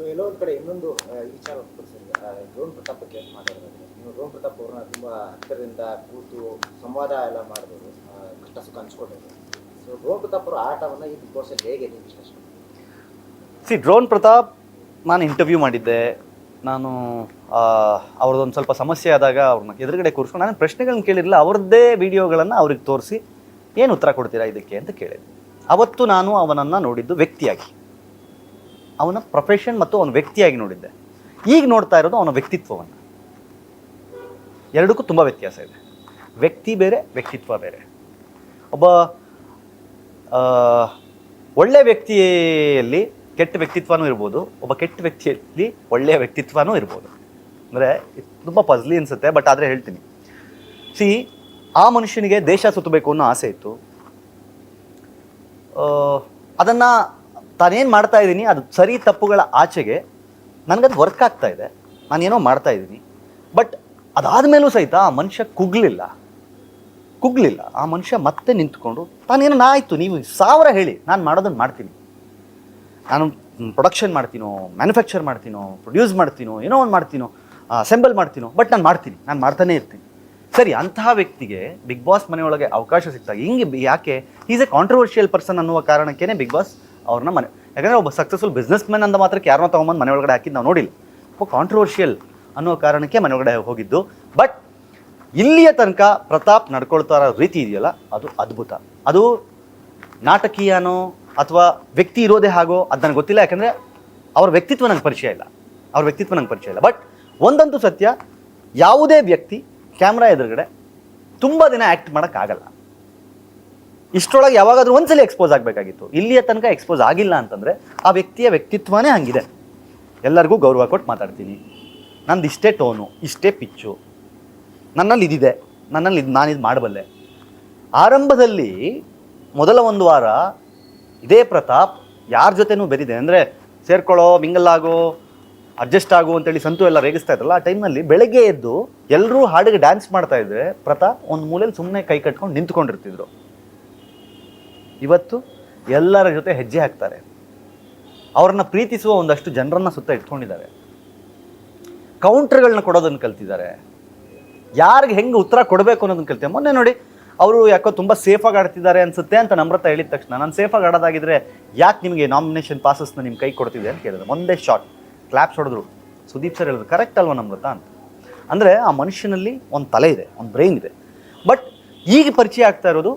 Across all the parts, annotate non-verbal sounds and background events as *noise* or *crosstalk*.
So ಎಲ್ಲೋ ಒಂದು ಕಡೆ ಇನ್ನೊಂದು ವಿಚಾರ ಡ್ರೋನ್ ಪ್ರತಾಪ್ ಬಗ್ಗೆ ಮಾತಾಡೋದಾದ್ರೆ ನೀವು ಡ್ರೋನ್ ಪ್ರತಾಪ್ ಅವ್ರನ್ನ ತುಂಬ ಹತ್ತಿರದಿಂದ ಕೂತು ಸಂವಾದ ಎಲ್ಲ ಮಾಡಿದ್ರು ಕಷ್ಟ ಸುಖ ಹಂಚ್ಕೊಂಡಿದ್ರು ಸೊ ಡ್ರೋನ್ ಪ್ರತಾಪ್ ಅವರ ಆಟವನ್ನು ಈ ಬಿಗ್ ಬಾಸ್ ಹೇಗೆ ನೀವು ವಿಶ್ಲೇಷಣೆ ಸಿ ಡ್ರೋನ್ ಪ್ರತಾಪ್ ನಾನು ಇಂಟರ್ವ್ಯೂ ಮಾಡಿದ್ದೆ. ನಾನು ಅವ್ರದ್ದೊಂದು ಸ್ವಲ್ಪ ಸಮಸ್ಯೆ ಆದಾಗ ಅವ್ರನ್ನ ಎದುರುಗಡೆ ಕೂರಿಸ್ಕೊಂಡು ನಾನು ಪ್ರಶ್ನೆಗಳನ್ನ ಕೇಳಿರಲಿಲ್ಲ. ಅವ್ರದ್ದೇ ವಿಡಿಯೋಗಳನ್ನು ಅವ್ರಿಗೆ ತೋರಿಸಿ ಏನು ಉತ್ತರ ಕೊಡ್ತೀರಾ ಇದಕ್ಕೆ ಅಂತ ಕೇಳಿದೆ ಅವತ್ತು ನಾನು ಅವನನ್ನು ನೋಡಿದ್ದು ವ್ಯಕ್ತಿಯಾಗಿ. ಅವನ ಪ್ರೊಫೆಷನ್ ಮತ್ತು ಅವನ ವ್ಯಕ್ತಿಯಾಗಿ ನೋಡಿದ್ದೆ. ಈಗ ನೋಡ್ತಾ ಇರೋದು ಅವನ ವ್ಯಕ್ತಿತ್ವವನ್ನು. ಎರಡಕ್ಕೂ ತುಂಬ ವ್ಯತ್ಯಾಸ ಇದೆ. ವ್ಯಕ್ತಿ ಬೇರೆ, ವ್ಯಕ್ತಿತ್ವ ಬೇರೆ. ಒಬ್ಬ ಒಳ್ಳೆ ವ್ಯಕ್ತಿಯಲ್ಲಿ ಕೆಟ್ಟ ವ್ಯಕ್ತಿತ್ವನೂ ಇರ್ಬೋದು, ಒಬ್ಬ ಕೆಟ್ಟ ವ್ಯಕ್ತಿಯಲ್ಲಿ ಒಳ್ಳೆಯ ವ್ಯಕ್ತಿತ್ವನೂ ಇರ್ಬೋದು. ಅಂದರೆ, ತುಂಬ ಪಜ್ಲಿ ಅನಿಸುತ್ತೆ ಬಟ್ ಆದರೆ ಹೇಳ್ತೀನಿ. ಸಿ, ಆ ಮನುಷ್ಯನಿಗೆ ದೇಶ ಸುತ್ತಬೇಕು ಅನ್ನೋ ಆಸೆ ಇತ್ತು. ಅದನ್ನು ತಾನೇನು ಮಾಡ್ತಾ ಇದ್ದೀನಿ, ಅದು ಸರಿ ತಪ್ಪುಗಳ ಆಚೆಗೆ ನನಗದು ವರ್ಕ್ ಆಗ್ತಾ ಇದೆ, ನಾನೇನೋ ಮಾಡ್ತಾ ಇದ್ದೀನಿ. ಬಟ್ ಅದಾದಮೇಲೂ ಸಹಿತ ಆ ಮನುಷ್ಯ ಕುಗ್ಲಿಲ್ಲ. ಕುಗ್ಲಿಲ್ಲ. ಆ ಮನುಷ್ಯ ಮತ್ತೆ ನಿಂತ್ಕೊಂಡು, ತಾನೇನೋ, ನಾ ಆಯಿತು, ನೀವು ಸಾವಿರ ಹೇಳಿ, ನಾನು ಮಾಡೋದನ್ನು ಮಾಡ್ತೀನಿ. ನಾನು ಪ್ರೊಡಕ್ಷನ್ ಮಾಡ್ತೀನೋ ಮ್ಯಾನುಫ್ಯಾಕ್ಚರ್ ಮಾಡ್ತೀನೋ ಪ್ರೊಡ್ಯೂಸ್ ಮಾಡ್ತೀನೋ, ಏನೋ ಒಂದು ಮಾಡ್ತೀನೋ ಅಸೆಂಬಲ್ ಮಾಡ್ತೀನೋ ಬಟ್ ನಾನು ಮಾಡ್ತೀನಿ, ನಾನು ಮಾಡ್ತಾನೇ ಇರ್ತೀನಿ. ಸರಿ, ಅಂತಹ ವ್ಯಕ್ತಿಗೆ ಬಿಗ್ ಬಾಸ್ ಮನೆಯೊಳಗೆ ಅವಕಾಶ ಸಿಗ್ತಾ ಹಿಂಗೆ ಯಾಕೆ ಈಸ್ ಎ ಕಾಂಟ್ರವರ್ಷಿಯಲ್ ಪರ್ಸನ್ ಅನ್ನುವ ಕಾರಣಕ್ಕೇ ಬಿಗ್ ಬಾಸ್ ಅವ್ರನ್ನ ಮನೆ ಯಾಕಂದರೆ ಒಬ್ಬ ಸಕ್ಸಸ್ಫುಲ್ ಬಿಸ್ನೆಸ್ ಮ್ಯಾನ್ ಅಂದ ಮಾತ್ರಕ್ಕೆ ಯಾರನ್ನೋ ತೊಗೊಂಬಂದು ಮನೆ ಒಳಗಡೆ ಹಾಕಿದ್ದು ನಾವು ನೋಡಿಲ್ಲ. ಒಬ್ಬ ಕಾಂಟ್ರವರ್ಷಿಯಲ್ ಅನ್ನೋ ಕಾರಣಕ್ಕೆ ಮನೆ ಒಳಗಡೆ ಹೋಗಿದ್ದು. ಬಟ್ ಇಲ್ಲಿಯ ತನಕ ಪ್ರತಾಪ್ ನಡ್ಕೊಳ್ತಾ ಇರೋ ರೀತಿ ಇದೆಯಲ್ಲ, ಅದು ಅದ್ಭುತ. ಅದು ನಾಟಕೀಯನೋ ಅಥವಾ ವ್ಯಕ್ತಿ ಇರೋದೇ ಹಾಗೋ ಅದು ನನಗೆ ಗೊತ್ತಿಲ್ಲ. ಯಾಕಂದರೆ ಅವ್ರ ವ್ಯಕ್ತಿತ್ವ ನಂಗೆ ಪರಿಚಯ ಇಲ್ಲ. ಅವ್ರ ವ್ಯಕ್ತಿತ್ವ ನಂಗೆ ಪರಿಚಯ ಇಲ್ಲ. ಬಟ್ ಒಂದಂತೂ ಸತ್ಯ, ಯಾವುದೇ ವ್ಯಕ್ತಿ ಕ್ಯಾಮ್ರಾ ಎದುರುಗಡೆ ತುಂಬ ದಿನ ಆ್ಯಕ್ಟ್ ಮಾಡೋಕ್ಕಾಗಲ್ಲ. ಇಷ್ಟರೊಳಗೆ ಯಾವಾಗಾದ್ರೂ ಒಂದ್ಸಲಿ ಎಕ್ಸ್ಪೋಸ್ ಆಗಬೇಕಾಗಿತ್ತು. ಇಲ್ಲಿಯ ತನಕ ಎಕ್ಸ್ಪೋಸ್ ಆಗಿಲ್ಲ ಅಂತಂದರೆ ಆ ವ್ಯಕ್ತಿಯ ವ್ಯಕ್ತಿತ್ವನೇ ಹಂಗಿದೆ. ಎಲ್ಲರಿಗೂ ಗೌರವ ಕೊಟ್ಟು ಮಾತಾಡ್ತೀನಿ. ನಂದು ಇಷ್ಟೇ ಟೋನು, ಇಷ್ಟೇ ಪಿಚ್ಚು. ನನ್ನಲ್ಲಿ ಇದಿದೆ, ನನ್ನಲ್ಲಿ ಇದು ನಾನಿದು ಮಾಡಬಲ್ಲೆ. ಆರಂಭದಲ್ಲಿ ಮೊದಲ ಒಂದು ವಾರ ಇದೇ ಪ್ರತಾಪ್ ಯಾರ ಜೊತೆನೂ ಬೆರಿದೆ. ಅಂದರೆ ಸೇರ್ಕೊಳ್ಳೋ ಮಿಂಗಲ್ಲಾಗೋ ಅಡ್ಜಸ್ಟ್ ಆಗು ಅಂತೇಳಿ ಸಂತು ಎಲ್ಲ ರೇಗಿಸ್ತಾ ಇದ್ರಲ್ಲ, ಆ ಟೈಮ್ನಲ್ಲಿ ಬೆಳಗ್ಗೆ ಎದ್ದು ಎಲ್ಲರೂ ಹಾಡಿಗೆ ಡ್ಯಾನ್ಸ್ ಮಾಡ್ತಾ ಇದ್ರೆ ಪ್ರತಾಪ್ ಒಂದು ಮೂಲೆಯಲ್ಲಿ ಸುಮ್ಮನೆ ಕೈ ಕಟ್ಕೊಂಡು ನಿಂತ್ಕೊಂಡಿರ್ತಿದ್ರು. ಇವತ್ತು ಎಲ್ಲರ ಜೊತೆ ಹೆಜ್ಜೆ ಹಾಕ್ತಾರೆ. ಅವ್ರನ್ನ ಪ್ರೀತಿಸುವ ಒಂದಷ್ಟು ಜನರನ್ನ ಸುತ್ತ ಇಟ್ಕೊಂಡಿದ್ದಾರೆ. ಕೌಂಟರ್ಗಳನ್ನ ಕೊಡೋದನ್ನು ಕಲ್ತಿದ್ದಾರೆ. ಯಾರಿಗೆ ಹೆಂಗೆ ಉತ್ತರ ಕೊಡಬೇಕು ಅನ್ನೋದನ್ನ ಕಲ್ತಿದ್ದಾರೆ. ಮೊನ್ನೆ ನೋಡಿ, ಅವರು ಯಾಕೋ ತುಂಬ ಸೇಫಾಗಿ ಆಡ್ತಿದ್ದಾರೆ ಅನ್ಸುತ್ತೆ ಅಂತ ನಮ್ರತ ಹೇಳಿದ ತಕ್ಷಣ. ನಾನು ಸೇಫಾಗಿ ಆಡೋದಾಗಿದ್ರೆ ಯಾಕೆ ನಿಮಗೆ ನಾಮಿನೇಷನ್ ಪಾಸಸ್ನ ನಿಮ್ಮ ಕೈ ಕೊಡ್ತಿದೆ ಅಂತ ಕೇಳಿದ್ರು ಒಂದೇ ಶಾಟ್ ಕ್ಲಾಪ್ಸ್ ಹೊಡೆದ್ರು. ಸುದೀಪ್ ಸರ್ ಹೇಳಿದ್ರು ಕರೆಕ್ಟ್ ಅಲ್ವಾ ನಮ್ರತ ಅಂತ. ಅಂದರೆ ಆ ಮನುಷ್ಯನಲ್ಲಿ ಒಂದು ತಲೆ ಇದೆ, ಒಂದು ಬ್ರೈನ್ ಇದೆ. ಬಟ್ ಈಗ ಪರಿಚಯ ಆಗ್ತಾ ಇರೋದು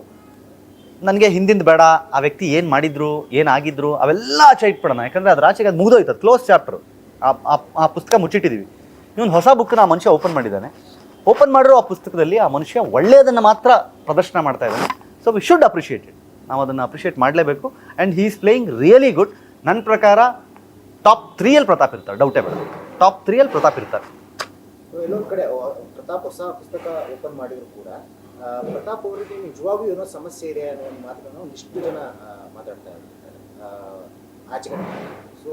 ನನಗೆ ಹಿಂದಿಂದ ಬೇಡ, ಆ ವ್ಯಕ್ತಿ ಏನು ಮಾಡಿದ್ರು ಏನಾಗಿದ್ರು ಅವೆಲ್ಲ ಆಚೆ ಇಟ್ಬಿಡೋಣ. ಯಾಕಂದರೆ ಅದ್ರ ಆಚೆಗೆ ಅದು ಮುಗಿದೋಯ್ತು ಕ್ಲೋಸ್ ಚಾಪ್ಟರ್ ಆ ಪುಸ್ತಕ ಮುಚ್ಚಿಟ್ಟಿದ್ದೀವಿ ಇವನು ಹೊಸ ಬುಕ್ನ ಆ ಮನುಷ್ಯ ಓಪನ್ ಮಾಡಿದ್ದಾನೆ. ಓಪನ್ ಮಾಡಿರೋ ಆ ಪುಸ್ತಕದಲ್ಲಿ ಆ ಮನುಷ್ಯ ಒಳ್ಳೆಯದನ್ನು ಮಾತ್ರ ಪ್ರದರ್ಶನ ಮಾಡ್ತಾ ಇದ್ದಾನೆ. So we should appreciate it ನಾವು ಅದನ್ನು ಅಪ್ರಿಷಿಯೇಟ್ ಮಾಡಲೇಬೇಕು. And he is playing really good ನನ್ನ ಪ್ರಕಾರ ಟಾಪ್ ತ್ರೀಯಲ್ಲಿ ಪ್ರತಾಪ್ ಇರ್ತಾರೆ ಡೌಟೇ ಬೇಡ. ಟಾಪ್ ತ್ರೀಯಲ್ಲಿ ಪ್ರತಾಪ್ ಇರ್ತಾರೆ. ಕಡೆ ಪ್ರತಾಪ್ ಹೊಸ ಪುಸ್ತಕ ಓಪನ್ ಮಾಡಿದ್ರು ಕೂಡ ಪ್ರತಾಪ್ ಅವರಿಗೆ ನಿಜವಾಗ್ಲೂ ಏನೋ ಸಮಸ್ಯೆ ಇದೆ ಅನ್ನೋ ಒಂದು ಮಾತನ್ನು ಒಂದಿಷ್ಟು ಜನ ಮಾತಾಡ್ತಾ ಇರ್ತಾರೆ ಆಚೆ ಸೊ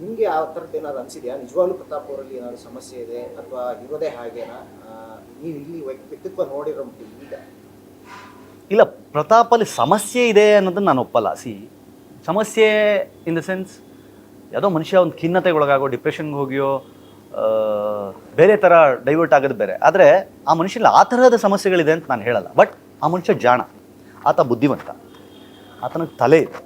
ನಿಮಗೆ ಆ ಥರದ್ದು ಏನಾದ್ರು ಅನಿಸಿದೆಯಾ? ನಿಜವಾಗ್ಲೂ ಪ್ರತಾಪ್ ಅವರಲ್ಲಿ ಏನಾದ್ರು ಸಮಸ್ಯೆ ಇದೆ ಅಥವಾ ಇರೋದೇ ಹಾಗೇನಾ? ನೀವು ಇಲ್ಲಿ ವ್ಯಕ್ತಿ- ವ್ಯಕ್ತಿತ್ವ ನೋಡಿರೋ ಈಗ. ಇಲ್ಲ, ಪ್ರತಾಪಲ್ಲಿ ಸಮಸ್ಯೆ ಇದೆ ಅನ್ನೋದನ್ನು ನಾನು ಒಪ್ಪಲ್ಲ. ಸಿ ಸಮಸ್ಯೆ ಇನ್ ದ ಸೆನ್ಸ್ ಯಾವುದೋ ಮನುಷ್ಯ ಒಂದು ಖಿನ್ನತೆಗೆ ಒಳಗಾಗೋ ಡಿಪ್ರೆಷನ್ಗೆ ಹೋಗಿಯೋ ಬೇರೆ ಥರ ಡೈವರ್ಟ್ ಆಗೋದು ಬೇರೆ. ಆದರೆ ಆ ಮನುಷ್ಯಲ್ಲಿ ಆ ತರಹದ ಸಮಸ್ಯೆಗಳಿದೆ ಅಂತ ನಾನು ಹೇಳಲ್ಲ. ಬಟ್ ಆ ಮನುಷ್ಯ ಜಾಣ. ಆತ ಬುದ್ಧಿವಂತ. ಆತನಿಗೆ ತಲೆ ಇದೆ.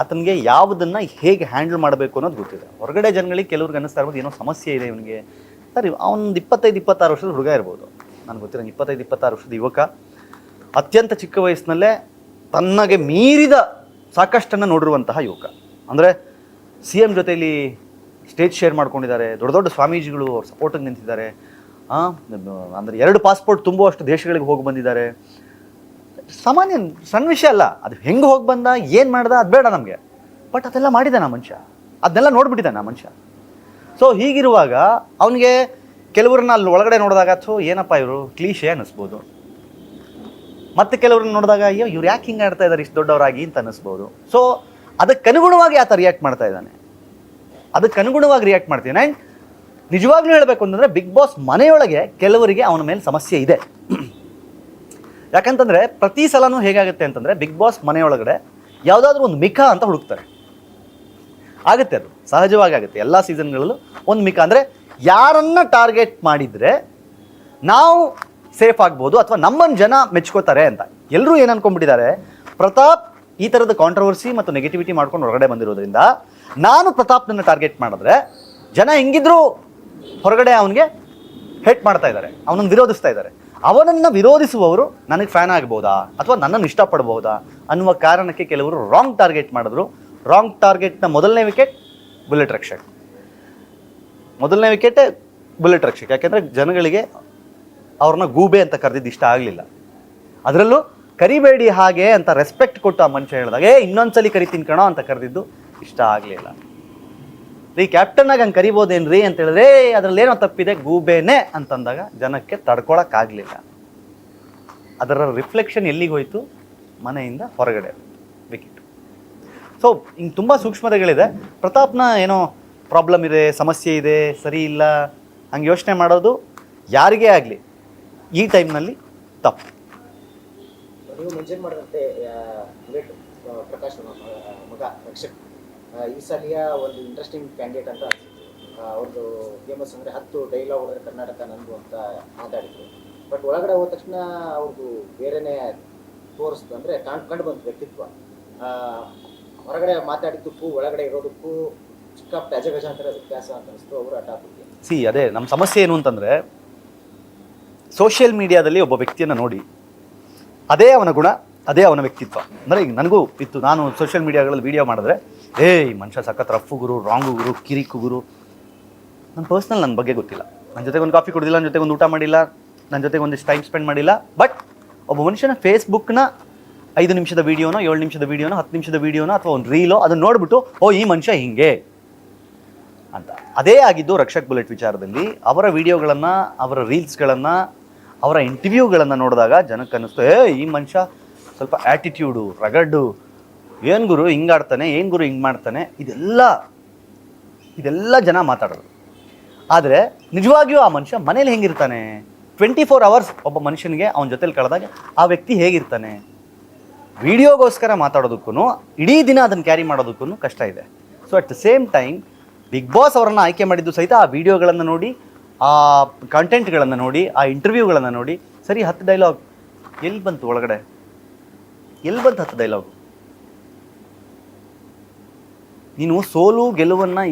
ಆತನಿಗೆ ಯಾವುದನ್ನು ಹೇಗೆ ಹ್ಯಾಂಡಲ್ ಮಾಡಬೇಕು ಅನ್ನೋದು ಗೊತ್ತಿದೆ. ಹೊರಗಡೆ ಜನಗಳಿಗೆ ಕೆಲವ್ರಿಗೆ ಅನ್ನಿಸ್ತಾ ಇರ್ಬೋದು, ಏನೋ ಸಮಸ್ಯೆ ಇದೆ ಇವನಿಗೆ. ಸರಿ, ಅವನೊಂದು ಇಪ್ಪತ್ತೈದು, ಇಪ್ಪತ್ತಾರು ವರ್ಷದ ಹುಡುಗ ಇರ್ಬೋದು. ನನಗೆ ಗೊತ್ತಿರೋ ಇಪ್ಪತ್ತೈದು, ಇಪ್ಪತ್ತಾರು ವರ್ಷದ ಯುವಕ. ಅತ್ಯಂತ ಚಿಕ್ಕ ವಯಸ್ಸಿನಲ್ಲೇ ತನ್ನಗೆ ಮೀರಿದ ಸಾಕಷ್ಟನ್ನು ನೋಡಿರುವಂತಹ ಯುವಕ. ಅಂದರೆ ಸಿ ಎಂ ಜೊತೆಯಲ್ಲಿ ಸ್ಟೇಜ್ ಶೇರ್ ಮಾಡ್ಕೊಂಡಿದ್ದಾರೆ. ದೊಡ್ಡ ದೊಡ್ಡ ಸ್ವಾಮೀಜಿಗಳು ಅವ್ರ ಸಪೋರ್ಟಿಗೆ ನಿಂತಿದ್ದಾರೆ. ಅಂದರೆ ಎರಡು ಪಾಸ್ಪೋರ್ಟ್ ತುಂಬುವಷ್ಟು ದೇಶಗಳಿಗೆ ಹೋಗಿ ಬಂದಿದ್ದಾರೆ. ಸಾಮಾನ್ಯ ಸಣ್ಣ ವಿಷಯ ಅಲ್ಲ, ಅದು ಹೆಂಗೆ ಹೋಗಿ ಬಂದ, ಏನು ಮಾಡ್ದ, ಅದು ಬೇಡ ನಮಗೆ. ಬಟ್ ಅದೆಲ್ಲ ಮಾಡಿದ್ದಾನೆ ಆ ಮನುಷ್ಯ. ಅದನ್ನೆಲ್ಲ ನೋಡ್ಬಿಟ್ಟಿದ್ದಾನೆ ಆ ಮನುಷ್ಯ. ಸೊ ಹೀಗಿರುವಾಗ ಅವನಿಗೆ ಕೆಲವ್ರನ್ನ ಅಲ್ಲಿ ಒಳಗಡೆ ನೋಡಿದಾಗ ಅಥವಾ ಏನಪ್ಪ ಇವರು? ಕ್ಲೀಶೆ ಅನ್ನಿಸ್ಬೋದು. ಮತ್ತೆ ಕೆಲವ್ರನ್ನ ನೋಡಿದಾಗ, ಅಯ್ಯೋ, ಇವ್ರು ಯಾಕೆ ಹಿಂಗೆ ಆಡ್ತಾ ಇದ್ದಾರೆ ಇಷ್ಟು ದೊಡ್ಡವರಾಗಿ ಅಂತ ಅನ್ನಿಸ್ಬೋದು. ಸೊ ಅದಕ್ಕೆ ಅನುಗುಣವಾಗಿ ಆತ ರಿಯಾಕ್ಟ್ ಮಾಡ್ತಾ ಇದ್ದಾನೆ. ಅದಕ್ಕೆ ಅನುಗುಣವಾಗಿ ರಿಯಾಕ್ಟ್ ಮಾಡ್ತೀನಿ. ಆ್ಯಂಡ್ ನಿಜವಾಗ್ಲೂ ಹೇಳಬೇಕು ಅಂತಂದರೆ ಬಿಗ್ ಬಾಸ್ ಮನೆಯೊಳಗೆ ಕೆಲವರಿಗೆ ಅವನ ಮೇಲೆ ಸಮಸ್ಯೆ ಇದೆ. ಯಾಕಂತಂದರೆ ಪ್ರತಿ ಸಲನೂ ಹೇಗಾಗುತ್ತೆ ಅಂತಂದರೆ ಬಿಗ್ ಬಾಸ್ ಮನೆಯೊಳಗಡೆ ಯಾವುದಾದ್ರೂ ಒಂದು ಮಿಖ ಅಂತ ಹುಡುಕ್ತಾರೆ. ಆಗುತ್ತೆ ಅದು. ಸಹಜವಾಗಿ ಆಗುತ್ತೆ. ಎಲ್ಲ ಸೀಸನ್ಗಳಲ್ಲೂ ಒಂದು ಮಿಖ. ಅಂದರೆ ಯಾರನ್ನ ಟಾರ್ಗೆಟ್ ಮಾಡಿದರೆ ನಾವು ಸೇಫ್ ಆಗ್ಬೋದು ಅಥವಾ ನಮ್ಮನ್ನು ಜನ ಮೆಚ್ಕೋತಾರೆ ಅಂತ. ಎಲ್ಲರೂ ಏನು ಅನ್ಕೊಂಡ್ಬಿಟ್ಟಿದ್ದಾರೆ? ಪ್ರತಾಪ್ ಈ ಥರದ ಕಾಂಟ್ರವರ್ಸಿ ಮತ್ತು ನೆಗೆಟಿವಿಟಿ ಮಾಡ್ಕೊಂಡು ಹೊರಗಡೆ ಬಂದಿರೋದ್ರಿಂದ ನಾನು ಪ್ರತಾಪ್ನನ್ನು ಟಾರ್ಗೆಟ್ ಮಾಡಿದ್ರೆ ಜನ ಹೆಂಗಿದ್ರು ಹೊರಗಡೆ ಅವನಿಗೆ ಹೇಟ್ ಮಾಡ್ತಾ ಇದ್ದಾರೆ, ಅವನನ್ನು ವಿರೋಧಿಸ್ತಾ ಇದ್ದಾರೆ. ಅವನನ್ನು ವಿರೋಧಿಸುವವರು ನನಗೆ ಫ್ಯಾನ್ ಆಗ್ಬೋದಾ? ಅಥವಾ ನನ್ನನ್ನು ಇಷ್ಟಪಡ್ಬೋದಾ? ಅನ್ನುವ ಕಾರಣಕ್ಕೆ ಕೆಲವರು ರಾಂಗ್ ಟಾರ್ಗೆಟ್ ಮಾಡಿದ್ರು. ರಾಂಗ್ ಟಾರ್ಗೆಟ್ನ ಮೊದಲನೇ ವಿಕೆಟ್ ಬುಲೆಟ್ ರಕ್ಷಕ್. ಮೊದಲನೇ ವಿಕೆಟೇ ಬುಲೆಟ್ ರಕ್ಷಕ್. ಯಾಕೆಂದರೆ ಜನಗಳಿಗೆ ಅವ್ರನ್ನ ಗೂಬೆ ಅಂತ ಕರೆದಿದ್ದು ಇಷ್ಟ ಆಗಲಿಲ್ಲ. ಅದರಲ್ಲೂ ಕರಿಬೇಡಿ ಹಾಗೆ ಅಂತ ರೆಸ್ಪೆಕ್ಟ್ ಕೊಟ್ಟು ಆ ಮನುಷ್ಯ ಹೇಳಿದಾಗ, ಏ, ಇನ್ನೊಂದ್ಸಲಿ ಕರಿತೀನಿ ಕಣೋ ಅಂತ ಕರೆದಿದ್ದು ಇಷ್ಟ ಆಗಲಿಲ್ಲ. ರೀ ಕ್ಯಾಪ್ಟನ್ ಆಗಿ ಹಂಗೆ ಕರಿಬೋದೇನ್ರಿ ಅಂತ ಹೇಳಿದ್ರೆ ಅದ್ರಲ್ಲಿ ಏನೋ ತಪ್ಪಿದೆ, ಗೂಬೇನೆ ಅಂತಂದಾಗ ಜನಕ್ಕೆ ತಡ್ಕೊಳಕ್ಕಾಗಲಿಲ್ಲ. ಅದರ ರಿಫ್ಲೆಕ್ಷನ್ ಎಲ್ಲಿಗೆ ಹೋಯ್ತು? ಮನೆಯಿಂದ ಹೊರಗಡೆ ವಿಕೆಟ್ ಸೊ ಹಿಂಗೆ ತುಂಬ ಸೂಕ್ಷ್ಮತೆಗಳಿದೆ. ಪ್ರತಾಪ್ನ ಏನೋ ಪ್ರಾಬ್ಲಮ್ ಇದೆ, ಸಮಸ್ಯೆ ಇದೆ, ಸರಿ ಇಲ್ಲ, ಹಂಗೆ ಯೋಚನೆ ಮಾಡೋದು ಯಾರಿಗೇ ಆಗಲಿ, ಈ ಟೈಮ್ನಲ್ಲಿ ತಪ್ಪು. ಪ್ರಕಾಶ್ ಮಗ, ರಕ್ಷಕ್. ಈ ಸಲಿಯ ಒಂದು ಇಂಟ್ರೆಸ್ಟಿಂಗ್ ಕ್ಯಾಂಡಿಡೇಟ್ ಅಂತ ಅನ್ಸುತ್ತೆ. ಆ, ಅವ್ರದ್ದು ಫೇಮಸ್ ಅಂದರೆ ಹತ್ತು ಡೈಲಾಗ್ ಹೊಡೆದ್ರೆ ಕರ್ನಾಟಕ ನಂದು ಅಂತ ಮಾತಾಡಿದ್ರು. ಬಟ್ ಒಳಗಡೆ ಹೋದ ತಕ್ಷಣ ಅವ್ರದ್ದು ಬೇರೆನೇ ತೋರಿಸ್ತು ಅಂದರೆ ಕಾಣ್ ಕಂಡು ಬಂತು ವ್ಯಕ್ತಿತ್ವ. ಹೊರಗಡೆ ಮಾತಾಡಿದ್ದಕ್ಕೂ ಒಳಗಡೆ ಇರೋದಕ್ಕೂ ಚಿಕ್ಕ ಅಂತಾರೆ ವ್ಯತ್ಯಾಸ ಅಂತ ಅನಿಸ್ತು ಅವರು ಆ ಸಿ ಅದೇ ನಮ್ಮ ಸಮಸ್ಯೆ ಏನು ಅಂತಂದರೆ ಸೋಷಿಯಲ್ ಮೀಡಿಯಾದಲ್ಲಿ ಒಬ್ಬ ವ್ಯಕ್ತಿಯನ್ನು ನೋಡಿ ಅದೇ ಅವನ ಗುಣ ಅದೇ ಅವನ ವ್ಯಕ್ತಿತ್ವ. ಅಂದರೆ ಈಗ ನನಗೂ ಇತ್ತು ನಾನು ಸೋಷಿಯಲ್ ಮೀಡಿಯಾಗಳಲ್ಲಿ ವೀಡಿಯೋ ಮಾಡಿದ್ರೆ ಏಯ್ ಮನುಷ್ಯ ಸಖತ್ ರಫು ಗುರು ರಾಂಗು ಗುರು, ಕಿರಿಕು ಗುರು. ನನ್ನ ಪರ್ಸ್ನಲ್ ನನ್ನ ಬಗ್ಗೆ ಗೊತ್ತಿಲ್ಲ. ನನ್ನ ಜೊತೆಗೆ ಒಂದು ಕಾಫಿ ಕುಡಿದಿಲ್ಲ ನನ್ನ ಜೊತೆಗೆ ಒಂದು ಊಟ ಮಾಡಿಲ್ಲ ನನ್ನ ಜೊತೆಗೆ ಒಂದಿಷ್ಟು ಟೈಮ್ ಸ್ಪೆಂಡ್ ಮಾಡಿಲ್ಲ ಬಟ್ ಒಬ್ಬ ಮನುಷ್ಯನ ಫೇಸ್ಬುಕ್ನ ಐದು ನಿಮಿಷದ ವೀಡಿಯೋನೋ ಏಳು ನಿಮಿಷದ ವೀಡಿಯೋನೋ ಹತ್ತು ನಿಮಿಷದ ವೀಡಿಯೋನೋ ಅಥವಾ ಒಂದು ರೀಲೋ ಅದನ್ನು ನೋಡ್ಬಿಟ್ಟು, ಓ, ಈ ಮನುಷ್ಯ ಹಿಂಗೆ ಅಂತ. ಅದೇ ಆಗಿದ್ದು ರಕ್ಷಕ್ ಬುಲೆಟ್ ವಿಚಾರದಲ್ಲಿ. ಅವರ ವೀಡಿಯೋಗಳನ್ನು ಅವರ ರೀಲ್ಸ್ಗಳನ್ನು ಅವರ ಇಂಟರ್ವ್ಯೂಗಳನ್ನು ನೋಡಿದಾಗ ಜನಕ್ಕೆ ಅನ್ನಿಸ್ತು ಏ ಈ ಮನುಷ್ಯ ಸ್ವಲ್ಪ ಆ್ಯಟಿಟ್ಯೂಡು ರಗಡ್ಡು ಏನು ಗುರು ಹಿಂಗಾಡ್ತಾನೆ ಏನು ಗುರು ಹಿಂಗೆ ಮಾಡ್ತಾನೆ, ಇದೆಲ್ಲ ಇದೆಲ್ಲ ಜನ ಮಾತಾಡೋದು ಆದರೆ ನಿಜವಾಗಿಯೂ ಆ ಮನುಷ್ಯ ಮನೇಲಿ ಹೆಂಗಿರ್ತಾನೆ? ಟ್ವೆಂಟಿ ಫೋರ್ ಅವರ್ಸ್ ಒಬ್ಬ ಮನುಷ್ಯನಿಗೆ ಅವನ ಜೊತೆಲಿ ಕಳೆದಾಗ ಆ ವ್ಯಕ್ತಿ ಹೇಗಿರ್ತಾನೆ? ವಿಡಿಯೋಗೋಸ್ಕರ ಮಾತಾಡೋದಕ್ಕೂ ಇಡೀ ದಿನ ಅದನ್ನು ಕ್ಯಾರಿ ಮಾಡೋದಕ್ಕೂ ಕಷ್ಟ ಇದೆ. So at the same time big boss ಅವರನ್ನು ಆಯ್ಕೆ ಮಾಡಿದ್ದು ಸಹಿತ ಆ ವಿಡಿಯೋಗಳನ್ನು ನೋಡಿ, ಆ ಕಂಟೆಂಟ್ಗಳನ್ನು ನೋಡಿ, ಆ ಇಂಟರ್ವ್ಯೂಗಳನ್ನು ನೋಡಿ, ಸರಿ ಹತ್ತು ಡೈಲಾಗ್ ಎಲ್ಲಿ ಬಂತು ಒಳಗಡೆ? ಎಲ್ಲಿ ಬಂತು ಹತ್ತು ಡೈಲಾಗು ನೀನು ಸೋಲು ಗೆಲುವನ್ನು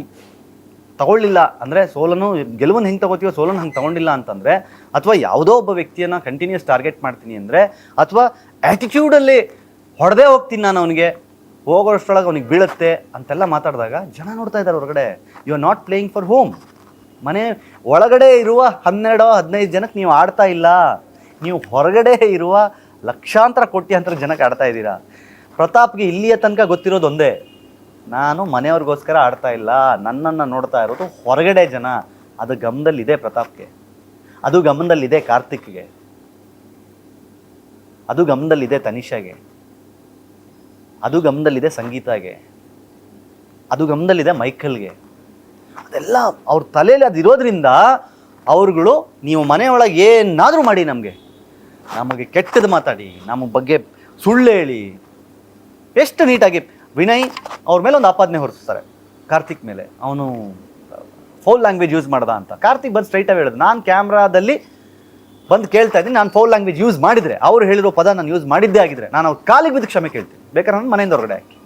ತಗೊಳ್ಳಿಲ್ಲ ಅಂದರೆ ಸೋಲನ್ನು ಗೆಲುವನ್ನು ಹೆಂಗೆ ತಗೋತೀವೋ ಸೋಲನ್ನು ಹಂಗೆ ತಗೊಂಡಿಲ್ಲ ಅಂತಂದರೆ, ಅಥವಾ ಯಾವುದೋ ಒಬ್ಬ ವ್ಯಕ್ತಿಯನ್ನು ಕಂಟಿನ್ಯೂಸ್ ಟಾರ್ಗೆಟ್ ಮಾಡ್ತೀನಿ ಅಂದರೆ, ಅಥವಾ ಆ್ಯಟಿಟ್ಯೂಡಲ್ಲಿ ಹೊಡೆದೇ ಹೋಗ್ತೀನಿ ನಾನು ಅವನಿಗೆ ಹೋಗೋಷ್ಟೊಳಗೆ ಅವನಿಗೆ ಬೀಳುತ್ತೆ ಅಂತೆಲ್ಲ ಮಾತಾಡಿದಾಗ ಜನ ನೋಡ್ತಾ ಇದ್ದಾರೆ ಹೊರಗಡೆ. You are not playing for home ಮನೆ ಒಳಗಡೆ ಇರುವ ಹನ್ನೆರಡು ಹದಿನೈದು ಜನಕ್ಕೆ ನೀವು ಆಡ್ತಾ ಇಲ್ಲ. ನೀವು ಹೊರಗಡೆ ಇರುವ ಲಕ್ಷಾಂತರ ಕೋಟ್ಯಾಂತರ ಜನಕ್ಕೆ ಆಡ್ತಾ ಇದ್ದೀರಾ. ಪ್ರತಾಪ್ಗೆ ಇಲ್ಲಿಯ ತನಕ ಗೊತ್ತಿರೋದು ಒಂದೇ. ನಾನು ಮನೆಯವ್ರಿಗೋಸ್ಕರ ಆಡ್ತಾ ಇಲ್ಲ, ನನ್ನನ್ನು ನೋಡ್ತಾ ಇರೋದು ಹೊರಗಡೆ ಜನ. ಅದು ಗಮನದಲ್ಲಿದೆ ಪ್ರತಾಪ್ಗೆ. ಅದು ಗಮನದಲ್ಲಿದೆ ಕಾರ್ತಿಕ್ಗೆ. ಅದು ಗಮನದಲ್ಲಿದೆ ತನಿಷಾಗೆ. ಅದು ಗಮನದಲ್ಲಿದೆ ಸಂಗೀತಾಗೆ. ಅದು ಗಮನದಲ್ಲಿದೆ ಮೈಕಲ್ಗೆ. ಅದೆಲ್ಲ ಅವ್ರ ತಲೆಯಲ್ಲಿ ಅದು ಇರೋದ್ರಿಂದ ಅವ್ರುಗಳು, ನೀವು ಮನೆಯೊಳಗೆ ಏನಾದರೂ ಮಾಡಿ ನಮಗೆ. ನಮಗೆ ಕೆಟ್ಟದ್ದು ಮಾತಾಡಿ, ನಮ್ಮ ಬಗ್ಗೆ ಸುಳ್ಳು ಹೇಳಿ ಎಷ್ಟು ನೀಟಾಗಿ ವಿನಯ್ ಅವ್ರ ಮೇಲೆ ಒಂದು ಆಪಾದನೆ ಹೊರಿಸ್ತಾರೆ ಕಾರ್ತಿಕ್ ಮೇಲೆ. ಅವನು ಫೋಲ್ ಲ್ಯಾಂಗ್ವೇಜ್ ಯೂಸ್ ಮಾಡ್ದ ಅಂತ. ಕಾರ್ತಿಕ್ ಬಂದು ಸ್ಟ್ರೈಟ್ ಆಗಿ ಹೇಳಿದ್ರು, ನಾನು ಕ್ಯಾಮ್ರಾದಲ್ಲಿ ಬಂದು ಕೇಳ್ತಾ ಇದ್ದೀನಿ, ನಾನು ಫೋಲ್ ಲ್ಯಾಂಗ್ವೇಜ್ ಯೂಸ್ ಮಾಡಿದರೆ, ಅವ್ರು ಹೇಳಿರೋ ಪದ ನಾನು ಯೂಸ್ ಮಾಡಿದ್ದೇ ಆಗಿದ್ರೆ, ನಾನು ಅವ್ರ ಕಾಲಿಗೆ ಬಿದ್ದು ಕ್ಷಮೆ ಕೇಳ್ತೀನಿ. ಬೇಕಾದ್ರೆ ನಾನು ಮನೆಯಿಂದ ಹೊರಗಡೆ ಹಾಕಿ.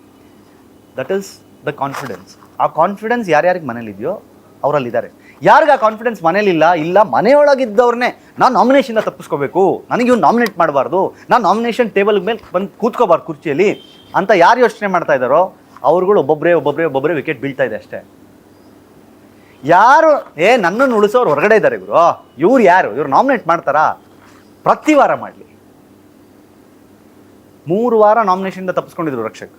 ದಟ್ ಈಸ್ ದ ಕಾನ್ಫಿಡೆನ್ಸ್ ಆ ಕಾನ್ಫಿಡೆನ್ಸ್ ಯಾರ್ಯಾರಿಗೆ ಮನೇಲಿದೆಯೋ ಅವರಲ್ಲಿದ್ದಾರೆ. ಯಾರಿಗೆ ಆ ಕಾನ್ಫಿಡೆನ್ಸ್ ಮನೇಲಿಲ್ಲ, ಇಲ್ಲ ಮನೆಯೊಳಗಿದ್ದವ್ರನ್ನೇ ನಾನು ನಾಮಿನೇಷನ್ನ ತಪ್ಪಿಸ್ಕೋಬೇಕು. ನನಗೆ ಇವ್ನು ನಾಮಿನೇಟ್ ಮಾಡಬಾರ್ದು. ನಾನು ನಾಮಿನೇಷನ್ ಟೇಬಲ್ ಮೇಲೆ ಬಂದು ಕೂತ್ಕೋಬಾರ್ದು ಕುರ್ಚಿಯಲ್ಲಿ. ಅಂತ ಯಾರು ಯೋಚನೆ ಮಾಡ್ತಾ ಇದ್ದಾರೋ, ಅವ್ರುಗಳು ಒಬ್ಬೊಬ್ಬರೇ ಒಬ್ಬೊಬ್ಬರೇ ಒಬ್ಬೊಬ್ಬರೇ ವಿಕೆಟ್ ಬೀಳ್ತಾ ಇದೆ ಅಷ್ಟೇ. ಯಾರು, ಏ, ನನ್ನನ್ನು ಉಳಿಸೋರು ಹೊರಗಡೆ ಇದ್ದಾರೆ ಇವರು ಇವ್ರು ಯಾರು? ಇವ್ರು ನಾಮಿನೇಟ್ ಮಾಡ್ತಾರಾ? ಪ್ರತಿ ವಾರ ಮಾಡಲಿ. ಮೂರು ವಾರ ನಾಮಿನೇಷನ್ದ ತಪ್ಪಿಸ್ಕೊಂಡಿದ್ರು ರಕ್ಷಕ್.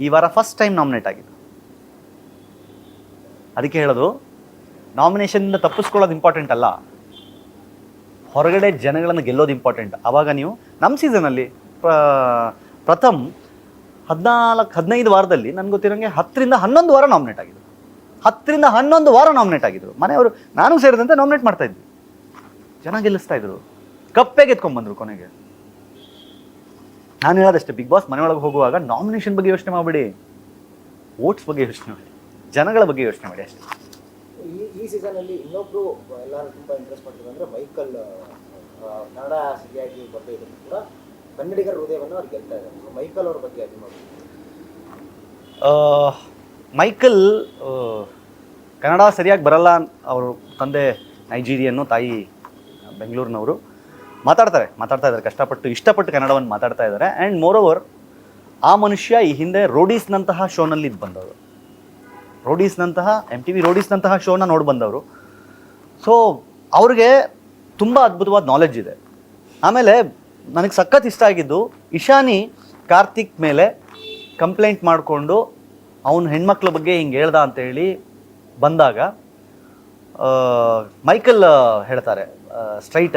ಈ ವಾರ ಫಸ್ಟ್ ಟೈಮ್ ನಾಮಿನೇಟ್ ಆಗಿದ್ದು. ಅದಕ್ಕೆ ಹೇಳೋದು ನಾಮಿನೇಷನ್ನಿಂದ ತಪ್ಪಿಸ್ಕೊಳ್ಳೋದು ಇಂಪಾರ್ಟೆಂಟ್ ಅಲ್ಲ. ಹೊರಗಡೆ ಜನಗಳನ್ನು ಗೆಲ್ಲೋದು ಇಂಪಾರ್ಟೆಂಟ್ ಆವಾಗ ನೀವು ನಮ್ಮ ಸೀಸನಲ್ಲಿ ಪ್ರಥಮ್ ಹದಿನಾಲ್ಕು, ಹದಿನೈದು ವಾರದಲ್ಲಿ ನನಗೆ ಗೊತ್ತಿರೋಂಗೆ ಹತ್ತರಿಂದ ಹನ್ನೊಂದು ವಾರ ನಾಮಿನೇಟ್ ಆಗಿದ್ರು. ಹತ್ತರಿಂದ ಹನ್ನೊಂದು ವಾರ ನಾಮಿನೇಟ್ ಆಗಿದ್ರು. ಮನೆಯವರು, ನಾನು ಸೇರಿದಂತೆ ನಾಮಿನೇಟ್ ಮಾಡ್ತಾ ಇದ್ವಿ. ಜನ ಗೆಲ್ಲಿಸ್ತಾ ಇದ್ರು. ಕಪ್ಪೆ ಗೆದ್ಕೊಂಡ್ಬಂದ್ರು ಕೊನೆಗೆ. ನಾನು ಹೇಳೋದಷ್ಟೇ, ಬಿಗ್ ಬಾಸ್ ಮನೆಯೊಳಗೆ ಹೋಗುವಾಗ ನಾಮಿನೇಷನ್ ಬಗ್ಗೆ ಯೋಚನೆ ಮಾಡಬೇಡಿ. ಓಟ್ಸ್ ಬಗ್ಗೆ ಯೋಚನೆ ಮಾಡಿ. ಜನಗಳ ಬಗ್ಗೆ ಯೋಚನೆ ಮಾಡಿ ಅಷ್ಟೇ. ಈ ಸೀಸನಲ್ಲಿ ಇನ್ನೊಬ್ರು ಎಲ್ಲರೂ ತುಂಬ ಇಂಟ್ರೆಸ್ಟ್ ಕನ್ನಡ ಸರಿಯಾಗಿ ಬರ್ತಾ ಕೂಡ ಕನ್ನಡಿಗರ ಹೃದಯವನ್ನು ಅವ್ರು ಗೆಲ್ತಾ ಇದ್ದಾರೆ. ಮೈಕಲ್ ಅವ್ರ ಬಗ್ಗೆ ಮೈಕಲ್ ಕನ್ನಡ ಸರಿಯಾಗಿ ಬರಲ್ಲ ಅವರು ತಂದೆ ನೈಜೀರಿಯನ್ನು ತಾಯಿ ಬೆಂಗಳೂರಿನವರು ಮಾತಾಡ್ತಾರೆ, ಮಾತಾಡ್ತಾ ಇದ್ದಾರೆ, ಕಷ್ಟಪಟ್ಟು, ಇಷ್ಟಪಟ್ಟು ಕನ್ನಡವನ್ನು ಮಾತಾಡ್ತಾ ಇದ್ದಾರೆ. ಆ್ಯಂಡ್ ಮೋರ್ ಓವರ್ ಆ ಮನುಷ್ಯ ಈ ಹಿಂದೆ ರೋಡೀಸ್ನಂತಹ ಶೋನಲ್ಲಿ ಇದ್ದು ಬಂದವರು ರೋಡೀಸ್ನಂತಹ ಎಂ ಟಿ ವಿ ರೋಡೀಸ್ನಂತಹ ಶೋನ ನೋಡಿ ಬಂದವರು. ಸೊ ಅವ್ರಿಗೆ ತುಂಬ ಅದ್ಭುತವಾದ ನಾಲೆಜ್ ಇದೆ. ಆಮೇಲೆ ನನಗೆ ಸಖತ್ ಇಷ್ಟ ಆಗಿದ್ದು ಇಶಾನಿ ಕಾರ್ತಿಕ್ ಮೇಲೆ ಕಂಪ್ಲೇಂಟ್ ಮಾಡಿಕೊಂಡು ಅವನ ಹೆಣ್ಮಕ್ಳ ಬಗ್ಗೆ ಹಿಂಗೆ ಹೇಳ್ದ ಅಂತೇಳಿ ಬಂದಾಗ ಆ, ಮೈಕಲ್ ಹೇಳ್ತಾರೆ ಸ್ಟ್ರೈಟ್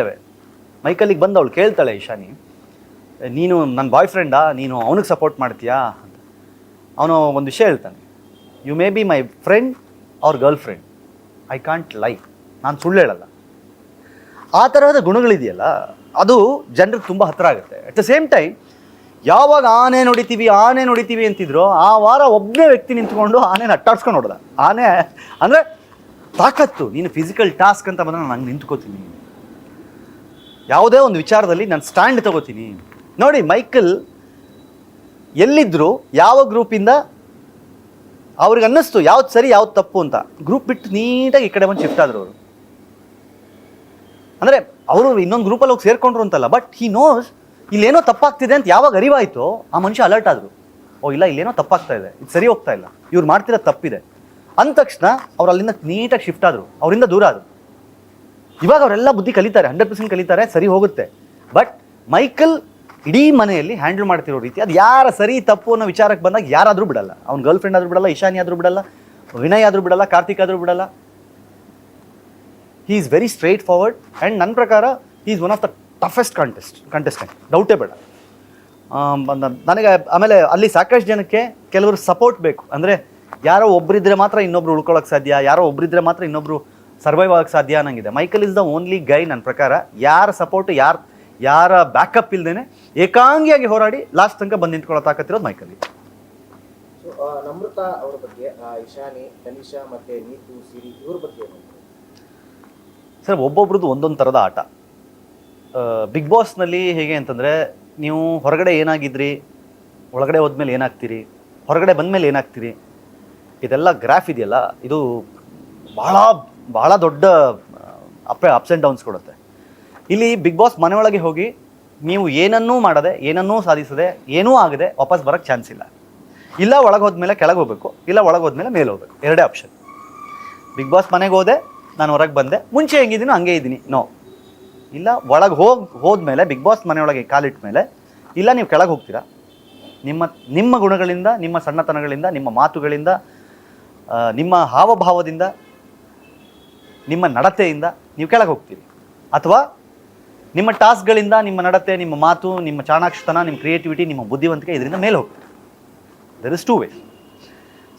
ಮೈಕಲಿಗೆ ಬಂದು ಅವಳು ಕೇಳ್ತಾಳೆ ಇಶಾನಿ ನೀನು ನನ್ನ ಬಾಯ್ ಫ್ರೆಂಡಾ ನೀನು ಅವನಿಗೆ ಸಪೋರ್ಟ್ ಮಾಡ್ತೀಯಾ ಅಂತ. ಅವನು ಒಂದು ವಿಷಯ ಹೇಳ್ತಾನೆ you may be my friend ಅವ್ರ girl friend I can't lie ನಾನು ಸುಳ್ಳು ಹೇಳಲ್ಲ. ಆ ಥರದ ಗುಣಗಳಿದೆಯಲ್ಲ ಅದು ಜನರಿಗೆ ತುಂಬ ಹತ್ರ ಆಗುತ್ತೆ. ಅಟ್ ದ ಸೇಮ್ ಟೈಮ್ ಯಾವಾಗ ಆನೆ ನೋಡಿತೀವಿ ಆನೆ ನೋಡಿತೀವಿ ಅಂತಿದ್ರು, ಆ ವಾರ ಒಬ್ಬನೇ ವ್ಯಕ್ತಿ ನಿಂತ್ಕೊಂಡು ಆನೆನ ಅಟ್ಟಾಡ್ಸ್ಕೊಂಡು ನೋಡ್ದ ಆನೆ, ಅಂದರೆ ತಾಕತ್ತು. ನೀನು ಫಿಸಿಕಲ್ ಟಾಸ್ಕ್ ಅಂತ ಬಂದರೆ ನಾನು ನಿಂತ್ಕೋತೀನಿ. ಯಾವುದೇ ಒಂದು ವಿಚಾರದಲ್ಲಿ ನಾನು ಸ್ಟ್ಯಾಂಡ್ ತಗೋತೀನಿ. ನೋಡಿ, ಮೈಕಲ್ ಎಲ್ಲಿದ್ದರು ಯಾವ ಗ್ರೂಪಿಂದ ಅವ್ರಿಗೆ ಅನ್ನಿಸ್ತು, ಯಾವ್ದು ಸರಿ, ಯಾವ್ದು ತಪ್ಪು ಅಂತ. ಗ್ರೂಪ್ ಬಿಟ್ಟು ನೀಟಾಗಿ ಈ ಕಡೆ ಬಂದು ಶಿಫ್ಟ್ ಆದರು ಅವರು. ಅಂದರೆ ಅವರು ಇನ್ನೊಂದು ಗ್ರೂಪಲ್ಲಿ ಹೋಗಿ ಸೇರ್ಕೊಂಡ್ರು ಅಂತಲ್ಲ ಬಟ್ ಹಿ ನೋಸ್ ಇಲ್ಲೇನೋ ತಪ್ಪಾಗ್ತಿದೆ ಅಂತ ಯಾವಾಗ ಅರಿವಾಯಿತು, ಆ ಮನುಷ್ಯ ಅಲರ್ಟ್ ಆದರು. ಓ, ಇಲ್ಲ, ಇಲ್ಲೇನೋ ತಪ್ಪಾಗ್ತಾ ಇದೆ, ಇದು ಸರಿ ಹೋಗ್ತಾ ಇಲ್ಲ, ಇವ್ರು ಮಾಡ್ತಿರೋ ತಪ್ಪಿದೆ. ಅಂದ ತಕ್ಷಣ ಅವ್ರು ಅಲ್ಲಿಂದ ನೀಟಾಗಿ ಶಿಫ್ಟ್ ಆದರು, ಅವರಿಂದ ದೂರ ಆದರು. ಇವಾಗ ಅವರೆಲ್ಲ ಬುದ್ಧಿ ಕಲಿತಾರೆ ಹಂಡ್ರೆಡ್ ಪರ್ಸೆಂಟ್ ಕಲಿತಾರೆ, ಸರಿ ಹೋಗುತ್ತೆ. ಬಟ್ ಮೈಕಲ್ ಇಡೀ ಮನೆಯಲ್ಲಿ ಹ್ಯಾಂಡಲ್ ಮಾಡ್ತಿರೋ ರೀತಿ, ಅದು ಯಾರ ಸರಿ ತಪ್ಪು ಅನ್ನೋ ವಿಚಾರಕ್ಕೆ ಬಂದಾಗ ಯಾರಾದರೂ ಬಿಡಲ್ಲ. ಅವ್ನ ಗರ್ಲ್ ಫ್ರೆಂಡ್ ಆದರೂ ಬಿಡಲ್ಲ, ಇಶಾನಿ ಆದರೂ ಬಿಡಲ್ಲ, ವಿನಯ್ ಆದರೂ ಬಿಡಲ್ಲ, ಕಾರ್ತಿಕ್ ಆದರೂ ಬಿಡಲ್ಲ. He is very straight forward and ನನ್ನ ಪ್ರಕಾರ is one of the toughest contest contestant ಡೌಟೇ ಬೇಡ ನನಗೆ ಆಮೇಲೆ ಅಲ್ಲಿ ಸಾಕಷ್ಟು ಜನಕ್ಕೆ ಕೆಲವರು ಸಪೋರ್ಟ್ ಬೇಕು. ಅಂದರೆ ಯಾರೋ ಒಬ್ಬರಿದ್ದರೆ ಮಾತ್ರ ಇನ್ನೊಬ್ರು ಉಳ್ಕೊಳ್ಳೋಕೆ ಸಾಧ್ಯ, ಯಾರೋ ಒಬ್ಬರಿದ್ದರೆ ಮಾತ್ರ ಇನ್ನೊಬ್ರು ಸರ್ವೈವ್ ಆಗೋಕ್ಕೆ ಸಾಧ್ಯ ಅನ್ನಂಗಿದೆ. Michael is the only guy ನನ್ನ ಪ್ರಕಾರ ಯಾರ ಸಪೋರ್ಟ್ ಯಾರು, ಯಾರ ಬ್ಯಾಕಪ್ ಇಲ್ಲದೇ ಏಕಾಂಗಿಯಾಗಿ ಹೋರಾಡಿ ಲಾಸ್ಟ್ ತನಕ ಬಂದು ನಿಂತ್ಕೊಳ್ಳೋ ತಾಕತ್ತಿರೋದು ಮೈಕಲ್ ನಮೃತಾ ಅವರ ಬಗ್ಗೆ ಇಶಾನಿ, ತನಿಷಾ ಮತ್ತೆ ನೀತು, ಸಿರಿ ಇವ್ರ ಬಗ್ಗೆ ಸರ್, ಒಬ್ಬೊಬ್ರದ್ದು ಒಂದೊಂದು ಥರದ ಆಟ. ಬಿಗ್ ಬಾಸ್ನಲ್ಲಿ ಹೇಗೆ ಅಂತಂದರೆ, ನೀವು ಹೊರಗಡೆ ಏನಾಗಿದ್ರಿ, ಒಳಗಡೆ ಹೋದ್ಮೇಲೆ ಏನಾಗ್ತೀರಿ, ಹೊರಗಡೆ ಬಂದಮೇಲೆ ಏನಾಗ್ತೀರಿ, ಇದೆಲ್ಲ ಗ್ರಾಫ್ ಇದೆಯಲ್ಲ, ಇದು ಭಾಳ ಭಾಳ ದೊಡ್ಡ ಅಪ್ ಅಪ್ಸ್ ಆ್ಯಂಡ್ ಡೌನ್ಸ್ ಕೊಡುತ್ತೆ. ಇಲ್ಲಿ ಬಿಗ್ ಬಾಸ್ ಮನೆಯೊಳಗೆ ಹೋಗಿ, ನೀವು ಏನನ್ನೂ ಮಾಡದೆ, ಏನನ್ನೂ ಸಾಧಿಸದೆ, ಏನೂ ಆಗದೆ ವಾಪಸ್ ಬರೋಕ್ಕೆ ಚಾನ್ಸ್ ಇಲ್ಲ. ಇಲ್ಲ ಒಳಗೆ ಹೋದ್ಮೇಲೆ ಕೆಳಗೆ ಹೋಗಬೇಕು, ಇಲ್ಲ ಒಳಗೆ ಹೋದ್ಮೇಲೆ ಮೇಲೆ ಹೋಗಬೇಕು, ಎರಡೇ ಆಪ್ಷನ್ ಬಿಗ್ ಬಾಸ್ ಮನೆಗೆ ಹೋದೆ ನಾನು ಹೊರಗೆ ಬಂದೆ. ಮುಂಚೆ ಹೆಂಗಿದ್ದೀನೋ ಹಂಗೆ ಇದ್ದೀನಿ. ನೋ ಇಲ್ಲ, ಒಳಗೆ ಹೋಗಿ, ಹೋದ್ಮೇಲೆ, ಬಿಗ್ ಬಾಸ್ ಮನೆಯೊಳಗೆ ಕಾಲಿಟ್ಟ ಮೇಲೆ ಇಲ್ಲ, ನೀವು ಕೆಳಗೆ ಹೋಗ್ತೀರಾ? ನಿಮ್ಮ ನಿಮ್ಮ ಗುಣಗಳಿಂದ, ನಿಮ್ಮ ಸಣ್ಣತನಗಳಿಂದ, ನಿಮ್ಮ ಮಾತುಗಳಿಂದ ನಿಮ್ಮ ಹಾವಭಾವದಿಂದ, ನಿಮ್ಮ ನಡತೆಯಿಂದ ನೀವು ಕೆಳಗೆ ಹೋಗ್ತೀರಿ. ಅಥವಾ ನಿಮ್ಮ ಟಾಸ್ಕ್ಗಳಿಂದ ನಿಮ್ಮ ನಡತೆ, ನಿಮ್ಮ ಮಾತು, ನಿಮ್ಮ ಚಾಣಾಕ್ಷತನ, ನಿಮ್ಮ ಕ್ರಿಯೇಟಿವಿಟಿ, ನಿಮ್ಮ ಬುದ್ಧಿವಂತಿಕೆ ಇದರಿಂದ ಮೇಲೆ ಹೋಗ್ತೀರಿ. There is two way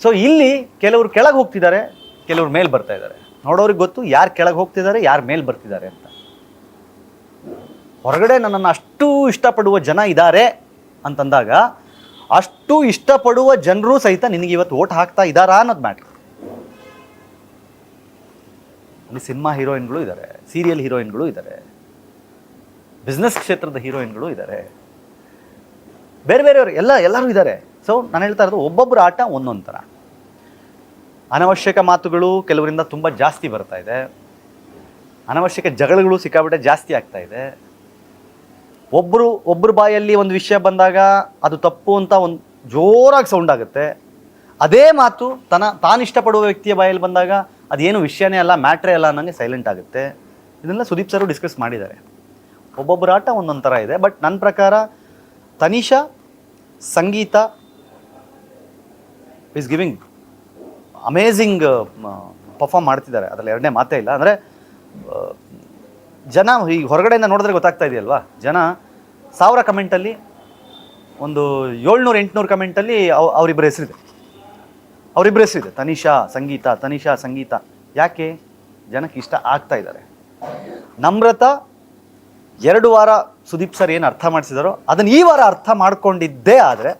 so ಇಲ್ಲಿ ಕೆಲವರು ಕೆಳಗೆ ಹೋಗ್ತಿದ್ದಾರೆ, ಕೆಲವರು ಮೇಲೆ ಬರ್ತಾ ಇದ್ದಾರೆ. ನೋಡೋರಿಗೆ ಗೊತ್ತು ಯಾರು ಕೆಳಗೆ ಹೋಗ್ತಿದ್ದಾರೆ, ಯಾರು ಮೇಲೆ ಬರ್ತಿದ್ದಾರೆ ಅಂತ. ಹೊರಗಡೆ ನನ್ನನ್ನು ಅಷ್ಟು ಇಷ್ಟಪಡುವ ಜನ ಇದ್ದಾರೆ ಅಂತಂದಾಗ, ಅಷ್ಟು ಇಷ್ಟಪಡುವ ಜನರು ಸಹಿತ ನಿನಗೆ ಇವತ್ತು ಓಟ್ ಹಾಕ್ತಾ ಇದ್ದಾರಾ ಅನ್ನೋದು ಮ್ಯಾಟ್ರ್ ಅಲ್ಲಿ ಸಿನಿಮಾ ಹೀರೋಯಿನ್ಗಳು ಇದ್ದಾರೆ ಸೀರಿಯಲ್ ಹೀರೋಯಿನ್ಗಳು ಇದ್ದಾರೆ ಬಿಸ್ನೆಸ್ ಕ್ಷೇತ್ರದ ಹೀರೋಯಿನ್ಗಳು ಇದ್ದಾರೆ ಬೇರೆ ಬೇರೆಯವರು ಎಲ್ಲ, ಎಲ್ಲರೂ ಇದ್ದಾರೆ ಸೊ ನಾನು ಹೇಳ್ತಾ ಇರೋದು ಒಬ್ಬೊಬ್ಬರ ಆಟ ಒಂದೊಂದು ಥರ ಅನವಶ್ಯಕ ಮಾತುಗಳು ಕೆಲವರಿಂದ ತುಂಬ ಜಾಸ್ತಿ ಬರ್ತಾ ಇದೆ. ಅನವಶ್ಯಕ ಜಗಳಗಳು ಸಿಕ್ಕಾಬಿಟ್ಟೆ ಜಾಸ್ತಿ ಆಗ್ತಾ ಇದೆ. ಒಬ್ಬರು ಒಬ್ಬರ ಬಾಯಲ್ಲಿ ಒಂದು ವಿಷಯ ಬಂದಾಗ ಅದು ತಪ್ಪು ಅಂತ ಒಂದು ಜೋರಾಗಿ ಸೌಂಡ್ ಆಗುತ್ತೆ. ಅದೇ ಮಾತು ತನ್ನ ತಾನಿಷ್ಟಪಡುವ ವ್ಯಕ್ತಿಯ ಬಾಯಲ್ಲಿ ಬಂದಾಗ ಅದೇನು ವಿಷಯನೇ ಅಲ್ಲ, ಮ್ಯಾಟ್ರೇ ಅಲ್ಲ ಅನ್ನೋಂಗೆ ಸೈಲೆಂಟ್ ಆಗುತ್ತೆ. ಇದನ್ನೆಲ್ಲ ಸುದೀಪ್ ಸರು ಡಿಸ್ಕಸ್ ಮಾಡಿದ್ದಾರೆ. ಒಬ್ಬೊಬ್ಬರ ಆಟ ಒಂದೊಂದು ಥರ ಇದೆ ಬಟ್ ನನ್ನ ಪ್ರಕಾರ Tanisha Sangeetha is giving amazing perform ಮಾಡ್ತಿದ್ದಾರೆ. ಅದರಲ್ಲಿ ಎರಡನೇ ಮಾತೇ ಇಲ್ಲ. ಅಂದರೆ ಜನ ಈಗ ಹೊರಗಡೆಯಿಂದ ನೋಡಿದ್ರೆ ಗೊತ್ತಾಗ್ತಾ ಇದೆಯಲ್ವಾ? ಜನ ಸಾವಿರ ಕಮೆಂಟಲ್ಲಿ, ಒಂದು ಏಳ್ನೂರು, ಎಂಟುನೂರು ಕಮೆಂಟಲ್ಲಿ ಅವ್ ಅವರಿಬ್ಬರ ಹೆಸರಿದೆ. ಅವರಿಬ್ಬರ ಹೆಸರಿದೆ. ತನಿಷಾ, ಸಂಗೀತ ತನಿಷಾ, ಸಂಗೀತ. ಯಾಕೆ? ಜನಕ್ಕೆ ಇಷ್ಟ ಆಗ್ತಾ ಇದ್ದಾರೆ. ನಮ್ರತ ಎರಡು ವಾರ ಸುದೀಪ್ ಸರ್ ಏನು ಅರ್ಥ ಮಾಡಿಸಿದಾರೋ, ಅದನ್ನು ಈ ವಾರ ಅರ್ಥ ಮಾಡ್ಕೊಂಡಿದ್ದೇ ಆದರೆ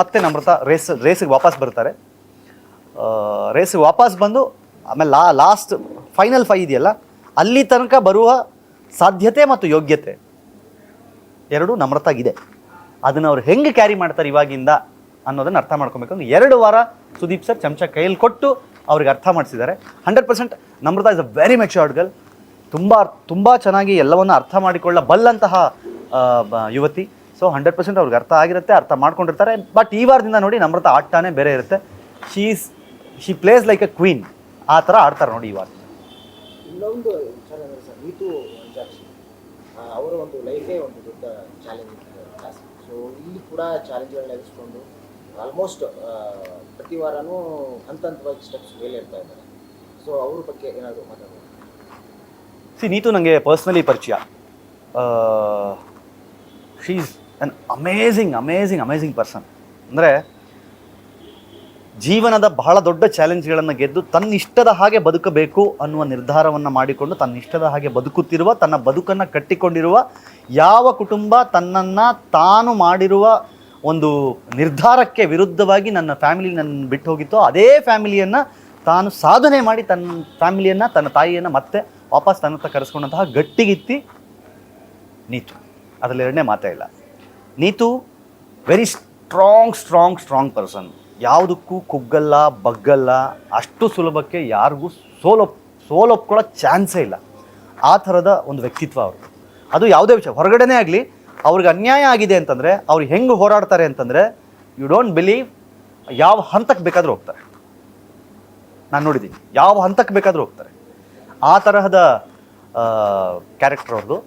ಮತ್ತೆ ನಮ್ರತ ರೇಸ್ ರೇಸಿಗೆ ವಾಪಸ್ ಬರ್ತಾರೆ. ರೇಸಿಗೆ ವಾಪಸ್ ಬಂದು ಆಮೇಲೆ ಲಾ ಲಾಸ್ಟ್ ಫೈನಲ್ ಫೈ ಇದೆಯಲ್ಲ, ಅಲ್ಲಿ ತನಕ ಬರುವ ಸಾಧ್ಯತೆ ಮತ್ತು ಯೋಗ್ಯತೆ ಎರಡೂ ನಮ್ರತಾಗಿದೆ. ಅದನ್ನು ಅವ್ರು ಹೆಂಗೆ ಕ್ಯಾರಿ ಮಾಡ್ತಾರೆ ಇವಾಗಿಂದ ಅನ್ನೋದನ್ನು ಅರ್ಥ ಮಾಡ್ಕೊಬೇಕು. ಅಂದ್ರೆ ಎರಡು ವಾರ ಸುದೀಪ್ ಸರ್ ಚಮಚ ಕೈಯಲ್ಲಿ ಕೊಟ್ಟು ಅವ್ರಿಗೆ ಅರ್ಥ ಮಾಡಿಸಿದ್ದಾರೆ. Hundred percent Namratha is a very matured girl ತುಂಬ ತುಂಬ ಚೆನ್ನಾಗಿ ಎಲ್ಲವನ್ನು ಅರ್ಥ ಮಾಡಿಕೊಳ್ಳಬಲ್ಲಂತಹ ಯುವತಿ. ಸೊ ಹಂಡ್ರೆಡ್ ಪರ್ಸೆಂಟ್ ಅವ್ರಿಗೆ ಅರ್ಥ ಆಗಿರುತ್ತೆ ಅರ್ಥ ಮಾಡ್ಕೊಂಡಿರ್ತಾರೆ. ಬಟ್ ಈ ವಾರದಿಂದ ನೋಡಿ ನಮ್ರತ ಆಟನೇ ಬೇರೆ ಇರುತ್ತೆ. She's she plays like a queen ಆ ಥರ ಆಡ್ತಾರೆ ನೋಡಿ ಈ ವಾರ ಇನ್ನೊಂದು ವಿಚಾರ ಅಂದರೆ ಸರ್ ನೀತು ಅವರ ಒಂದು ಲೈಫೇ ಒಂದು ದೊಡ್ಡ ಚಾಲೆಂಜ್ ಸೊ ಇಲ್ಲಿ ಕೂಡ ಚಾಲೆಂಜ್ಗಳನ್ನ ಎದುರಿಸ್ಕೊಂಡು ಆಲ್ಮೋಸ್ಟ್ ಪ್ರತಿ ವಾರನೂ ಹಂತ ಹಂತವಾಗಿ ಸ್ಟೆಪ್ಸ್ ಮೇಲೆ ಇರ್ತಾ ಇದ್ದಾರೆ. ಸೊ ಅವ್ರ ಬಗ್ಗೆ ಏನಾದರೂ ಮಾತಾಡೋದು ಸಿ ನೀತು ನನಗೆ ಪರ್ಸ್ನಲಿ ಪರಿಚಯ. She an amazing amazing amazing person ಅಂದರೆ ಜೀವನದ ಬಹಳ ದೊಡ್ಡ ಚಾಲೆಂಜ್ಗಳನ್ನು ಗೆದ್ದು ತನ್ನಿಷ್ಟದ ಹಾಗೆ ಬದುಕಬೇಕು ಅನ್ನುವ ನಿರ್ಧಾರವನ್ನು ಮಾಡಿಕೊಂಡು ತನ್ನಿಷ್ಟದ ಹಾಗೆ ಬದುಕುತ್ತಿರುವ, ತನ್ನ ಬದುಕನ್ನು ಕಟ್ಟಿಕೊಂಡಿರುವ, ಯಾವ ಕುಟುಂಬ ತನ್ನನ್ನು ತಾನು ಮಾಡಿರುವ ಒಂದು ನಿರ್ಧಾರಕ್ಕೆ ವಿರುದ್ಧವಾಗಿ ನನ್ನ ಫ್ಯಾಮಿಲಿ ನನ್ನ ಬಿಟ್ಟು ಹೋಗಿತ್ತೋ ಅದೇ ಫ್ಯಾಮಿಲಿಯನ್ನು ತಾನು ಸಾಧನೆ ಮಾಡಿ ತನ್ನ ಫ್ಯಾಮಿಲಿಯನ್ನು, ತನ್ನ ತಾಯಿಯನ್ನು ಮತ್ತೆ ವಾಪಸ್ ತನ್ನ ಕರೆಸ್ಕೊಂಡಂತಹ ಗಟ್ಟಿಗಿತ್ತಿ ನೀತು. ಅದರಲ್ಲಿ ಎರಡನೇ ಮಾತೇ ಇಲ್ಲ. Neethu very strong strong strong person ಯಾವುದಕ್ಕೂ ಕುಗ್ಗಲ್ಲ, ಬಗ್ಗಲ್ಲ, ಅಷ್ಟು ಸುಲಭಕ್ಕೆ ಯಾರಿಗೂ ಸೋಲೊಪ್ ಸೋಲೊಪ್ಕೊಳ್ಳೋ ಚಾನ್ಸೇ ಇಲ್ಲ. ಆ ಥರದ ಒಂದು ವ್ಯಕ್ತಿತ್ವ ಅವರು. ಅದು ಯಾವುದೇ ವಿಷಯ, ಹೊರಗಡೆನೇ ಆಗಲಿ, ಅವ್ರಿಗೆ ಅನ್ಯಾಯ ಆಗಿದೆ ಅಂತಂದರೆ, ಅವ್ರು ಹೆಂಗೆ ಹೋರಾಡ್ತಾರೆ ಅಂತಂದರೆ ಯು ಡೋಂಟ್ ಬಿಲೀವ್ ಯಾವ ಹಂತಕ್ಕೆ ಬೇಕಾದರೂ ಹೋಗ್ತಾರೆ. ನಾನು ನೋಡಿದ್ದೀನಿ, ಯಾವ ಹಂತಕ್ಕೆ ಬೇಕಾದರೂ ಹೋಗ್ತಾರೆ. ಆ ತರಹದ ಕ್ಯಾರೆಕ್ಟರ್ ಅವ್ರದ್ದು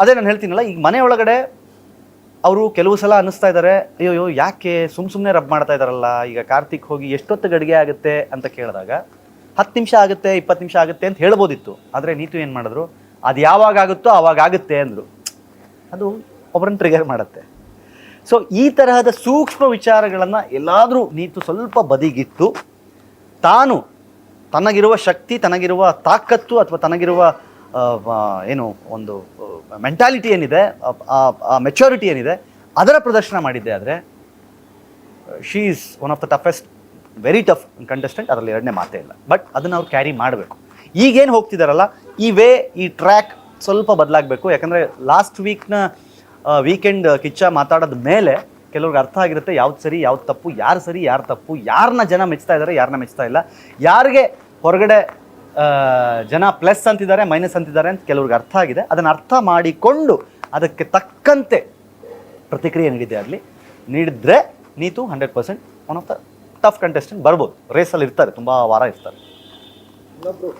ಅದೇ ನಾನು ಹೇಳ್ತೀನಲ್ಲ, ಈಗ ಮನೆ ಒಳಗಡೆ ಅವರು ಕೆಲವು ಸಲ ಅನ್ನಿಸ್ತಾ ಇದ್ದಾರೆ ಅಯ್ಯೋ ಯಾಕೆ ಸುಮ್ ಸುಮ್ಮನೆ ರಬ್ ಮಾಡ್ತಾ ಇದ್ದಾರಲ್ಲ ಈಗ ಕಾರ್ತಿಕ್ ಹೋಗಿ ಎಷ್ಟೊತ್ತು ಗಡಿಗೆ ಆಗುತ್ತೆ? ಅಂತ ಕೇಳಿದಾಗ, ಹತ್ತು ನಿಮಿಷ ಆಗುತ್ತೆ, ಇಪ್ಪತ್ತು ನಿಮಿಷ ಆಗುತ್ತೆ ಅಂತ ಹೇಳ್ಬೋದಿತ್ತು. ಆದರೆ ನೀತು ಏನು ಮಾಡಿದ್ರು? ಅದು ಯಾವಾಗ ಆಗುತ್ತೋ ಆವಾಗ ಆಗುತ್ತೆ ಅಂದರು. ಅದು ಒಬ್ಬರನ್ನ ಟ್ರಿಗರ್ ಮಾಡುತ್ತೆ. ಸೊ ಈ ತರಹದ ಸೂಕ್ಷ್ಮ ವಿಚಾರಗಳನ್ನು ಎಲ್ಲಾದರೂ ನೀತು ಸ್ವಲ್ಪ ಬದಿಗಿಟ್ಟು, ತಾನು ತನಗಿರುವ ಶಕ್ತಿ, ತನಗಿರುವ ತಾಕತ್ತು ಅಥವಾ ತನಗಿರುವ ಏನು, ಒಂದು ಮೆಂಟಾಲಿಟಿ ಏನಿದೆ, ಆ ಮೆಚೋರಿಟಿ ಏನಿದೆ, ಅದರ ಪ್ರದರ್ಶನ ಮಾಡಿದ್ದೆ ಆದರೆ she is one of the toughest very tough contestant ಅದರಲ್ಲಿ ಎರಡನೇ ಮಾತೇ ಇಲ್ಲ. ಬಟ್ ಅದನ್ನು ಅವ್ರು ಕ್ಯಾರಿ ಮಾಡಬೇಕು. ಈಗೇನು ಹೋಗ್ತಿದಾರಲ್ಲ, ಈ ವೇ ಈ ಟ್ರ್ಯಾಕ್ ಸ್ವಲ್ಪ ಬದಲಾಗಬೇಕು. ಯಾಕಂದರೆ ಲಾಸ್ಟ್ ವೀಕ್ನ ವೀಕೆಂಡ್ ಕಿಚ್ಚ ಮಾತಾಡೋದ ಮೇಲೆ ಕೆಲವ್ರಿಗೆ ಅರ್ಥ ಆಗಿರುತ್ತೆ ಯಾವ್ದು ಸರಿ, ಯಾವ್ದು ತಪ್ಪು, ಯಾರು ಸರಿ, ಯಾರು ತಪ್ಪು ಯಾರನ್ನ ಜನ ಮೆಚ್ತಾ ಇದ್ದಾರೆ ಯಾರನ್ನ ಮೆಚ್ತಾ ಇಲ್ಲ. ಯಾರಿಗೆ ಹೊರಗಡೆ ಜನ ಪ್ಲಸ್ ಅಂತಿದ್ದಾರೆ, ಮೈನಸ್ ಅಂತಿದ್ದಾರೆ ಅಂತ ಕೆಲವ್ರಿಗೆ ಅರ್ಥ ಆಗಿದೆ. ಅದನ್ನು ಅರ್ಥ ಮಾಡಿಕೊಂಡು ಅದಕ್ಕೆ ತಕ್ಕಂತೆ ಪ್ರತಿಕ್ರಿಯೆ ನೀಡಿದೆ ಆಗಲಿ ನೀಡಿದ್ರೆ Neethu hundred percent one of the tough contestant ಬರ್ಬೋದು. ರೇಸಲ್ಲಿ ಇರ್ತಾರೆ, ತುಂಬ ವಾರ ಇರ್ತಾರೆ. ಇನ್ನೊಬ್ಬರು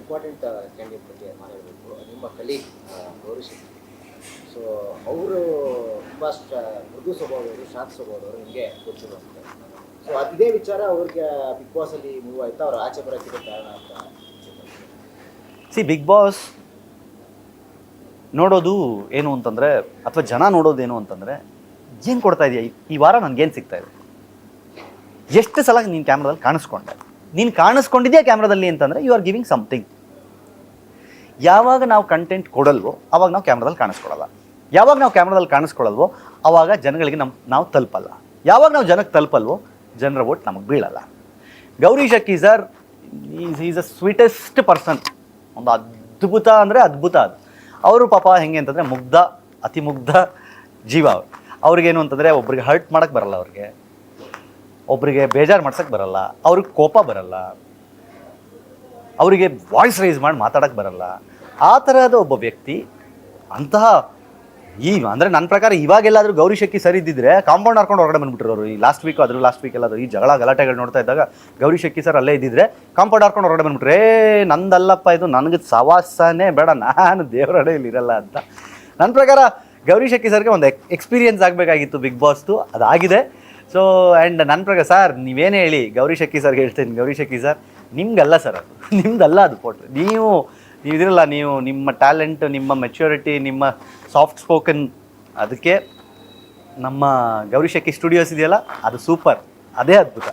ಇಂಪಾರ್ಟೆಂಟ್ ಕ್ಯಾಂಡಿಡೇಟ್ ಬಗ್ಗೆ ಮಾತಾಡಬೇಕು. ನಿಮ್ಮ ಕಲೀಗ್ ಗೌರಿ ಶೆಟ್ಟಿ ಸೊ ಅವರು ತುಂಬ ಮೃದು ಸ್ವಭಾವದವರು ಶಾಂತ ಸ್ವಭಾವದವರು ನಿಮಗೆ ಗೊತ್ತಿರುವಂತೆ ಸೊ ಅದೇ ವಿಚಾರ ಅವ್ರಿಗೆ ಬಿಗ್ ಬಾಸಲ್ಲಿ ಮೂವ್ ಆಯ್ತಾ? ಅವ್ರು ಆಚೆ ಬರೋಕ್ಕೆ ಕಾರಣ ಅಂತ. ಸಿ ಬಿಗ್ ಬಾಸ್ ನೋಡೋದು ಏನು ಅಂತಂದರೆ, ಅಥವಾ ಜನ ನೋಡೋದು ಏನು ಅಂತಂದರೆ, ಏನು ಕೊಡ್ತಾ ಇದೆಯಾ? ಈ- ವಾರ ನನಗೇನು ಸಿಗ್ತಾ ಇದೆ? ಎಷ್ಟು ಸಲ ನೀನು ಕ್ಯಾಮ್ರಾದಲ್ಲಿ ಕಾಣಿಸ್ಕೊಂಡೆ? ನೀನು ಕಾಣಿಸ್ಕೊಂಡಿದ್ಯಾ ಕ್ಯಾಮ್ರಾದಲ್ಲಿ ಅಂತಂದರೆ ಯು ಆರ್ ಗಿವಿಂಗ್ ಸಮಥಿಂಗ್ ಯಾವಾಗ ನಾವು ಕಂಟೆಂಟ್ ಕೊಡಲ್ವೋ, ಅವಾಗ ನಾವು ಕ್ಯಾಮ್ರಾದಲ್ಲಿ ಕಾಣಿಸ್ಕೊಳಲ್ಲ ಯಾವಾಗ ನಾವು ಕ್ಯಾಮ್ರಾದಲ್ಲಿ ಕಾಣಿಸ್ಕೊಳ್ಳಲ್ವೋ, ಅವಾಗ ಜನಗಳಿಗೆ ನಮ್ಮ ನಾವು ತಲುಪಲ್ಲ. ಯಾವಾಗ ನಾವು ಜನಕ್ಕೆ ತಲುಪಲ್ವೋ, ಜನರ ಓಟ್ ನಮಗೆ ಬೀಳಲ್ಲ. Gaurish Akki sir is is a sweetest person ಒಂದು ಅದ್ಭುತ ಅಂದರೆ ಅದ್ಭುತ ಅದು. ಅವರು ಪಾಪ ಹೆಂಗೆ ಅಂತಂದರೆ ಮುಗ್ಧ, ಅತಿ ಮುಗ್ಧ ಜೀವ ಅವ್ರು. ಅವ್ರಿಗೇನು ಅಂತಂದರೆ ಒಬ್ರಿಗೆ ಹರ್ಟ್ ಮಾಡೋಕ್ಕೆ ಬರಲ್ಲ ಅವ್ರಿಗೆ. ಒಬ್ರಿಗೆ ಬೇಜಾರು ಮಾಡ್ಸೋಕ್ಕೆ ಬರಲ್ಲ. ಅವ್ರಿಗೆ ಕೋಪ ಬರಲ್ಲ. ಅವರಿಗೆ ವಾಯ್ಸ್ ರೈಸ್ ಮಾಡಿ ಮಾತಾಡಕ್ಕೆ ಬರಲ್ಲ. ಆ ಥರದ ಒಬ್ಬ ವ್ಯಕ್ತಿ ಅಂತಹ ಈ ಅಂದ್ರೆ ನನ್ನ ಪ್ರಕಾರ ಇವಾಗೆಲ್ಲಾದ್ರೂ ಗೌರಿ ಸರಿ ಇದ್ದಿದ್ರೆ ಕಾಂಪೌಂಡ್ ಹಾಕೊಂಡು ಹೊರಗಡೆ ಅವರು. ಈ ಲಾಸ್ಟ್ ವೀಕ್ ಅದ್ರ ಲಾಸ್ಟ್ ವೀಕ್ ಎಲ್ಲಾದರೂ ಈ ಜಗಳ ಗಲಾಟೆಗಳು ನೋಡ್ತಾ ಇದ್ದಾಗ ಗೌರಿ ಶಕ್ಕಿ ಸರ್ ಅಲ್ಲೇ ಇದ್ದಿದ್ರೆ ಕಾಂಪೌಂಡ್ ಹಾಕೊಂಡು ಹೊರಗಡೆ ಬಂದ್ಬಿಟ್ರೆ. ನಂದಲ್ಲಪ್ಪ ಇದು ನನಗೆ ಸವಾಸನೇ ಬೇಡ, ನಾನು ದೇವರಡೆಯಲ್ಲಿ ಇರಲ್ಲ ಅಂತ. ನನ್ನ ಪ್ರಕಾರ ಗೌರಿ ಶಕ್ಕಿ ಸರ್ಗೆ ಒಂದು ಎಕ್ಸ್ಪೀರಿಯನ್ಸ್ ಆಗಬೇಕಾಗಿತ್ತು ಬಿಗ್ ಬಾಸ್ದು ಅದಾಗಿದೆ. ಸೊ ಆ್ಯಂಡ್ ನನ್ನ ಪ್ರಕಾರ ಸರ್ ನೀವೇನೇ ಹೇಳಿ ಗೌರಿ ಶಕ್ಕಿ ಸರ್ಗೆ ಹೇಳ್ತೀನಿ. ಗೌರಿ ಶಕ್ಕಿ ಸರ್ ನಿಮ್ಗಲ್ಲ ಸರ್ ಅದು. *laughs* ನಿಮ್ದಲ್ಲ ಅದು ಫೋಟೋ ನೀವು ನೀವು ಇದಿರಲ್ಲ, ನೀವು ನಿಮ್ಮ ಟ್ಯಾಲೆಂಟ್ ನಿಮ್ಮ ಮೆಚ್ಯೂರಿಟಿ ನಿಮ್ಮ ಸಾಫ್ಟ್ ಸ್ಪೋಕನ್ ಅದಕ್ಕೆ ನಮ್ಮ ಗೌರಿ ಶಕ್ಕಿ ಸ್ಟುಡಿಯೋಸ್ ಇದೆಯಲ್ಲ ಅದು ಸೂಪರ್ ಅದೇ ಅದ್ಭುತ.